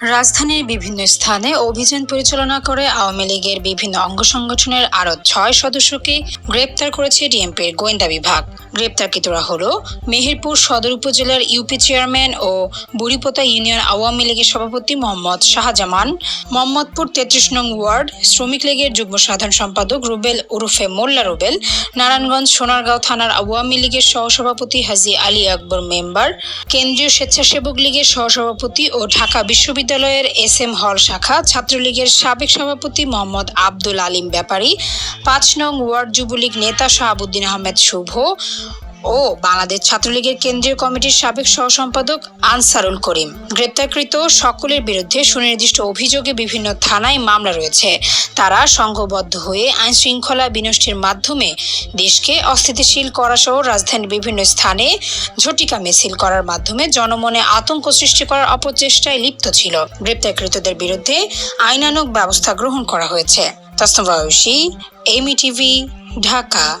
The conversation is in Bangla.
রাজধানীর বিভিন্ন স্থানে অভিযান পরিচালনা করে আওয়ামী লীগের বিভিন্ন অঙ্গ সংগঠনের আরও ছয় সদস্যকে গ্রেপ্তার করেছে ডিএমপির গোয়েন্দা বিভাগ। গ্রেপ্তারকৃতরা হল মেহেরপুর সদর উপজেলার ইউপি চেয়ারম্যান ও বুড়িপোতা ইউনিয়ন আওয়ামী লীগের সভাপতি মোহাম্মদ শাহজামান, মোহাম্মদপুর তেত্রিশ নং ওয়ার্ড শ্রমিক লীগের যুগ্ম সাধারণ সম্পাদক রুবেল ওরফে মোল্লা রুবেল, নারায়ণগঞ্জ সোনারগাঁও থানার আওয়ামী লীগের সহসভাপতি হাজি আলী আকবর মেম্বার, কেন্দ্রীয় স্বেচ্ছাসেবক লীগের সহসভাপতি ও ঢাকা বিশ্ববিদ্যালয়ের এস এম হল শাখা, ছাত্রলীগের সাবেক সভাপতি মোহাম্মদ আব্দুল আলিম ব্যাপারী, পাঁচ নং ওয়ার্ড যুবলীগ নেতা শাহাবুদ্দিন আহমেদ শুভ ও বাংলাদেশ ছাত্রলীগের কেন্দ্রীয় কমিটির সাবেক সহসম্পাদক আনসারুল করিম। গ্রেপ্তারকৃত সকলের বিরুদ্ধে সুনির্দিষ্ট অভিযোগে বিভিন্ন থানায় মামলা রয়েছে। তারা সংঘবদ্ধ হয়ে আইন শৃঙ্খলা বিনষ্টের মাধ্যমে দেশকে অস্থিতিশীল করা সহ রাজধানীর বিভিন্ন স্থানে ঝটিকা মিছিল করার মাধ্যমে জনমনে আতঙ্ক সৃষ্টি করার অপচেষ্টায় লিপ্ত ছিল। গ্রেপ্তারকৃতদের বিরুদ্ধে আইনানুগ ব্যবস্থা গ্রহণ করা হয়েছে। তাস্তবায়সী এমি টিভি ঢাকা।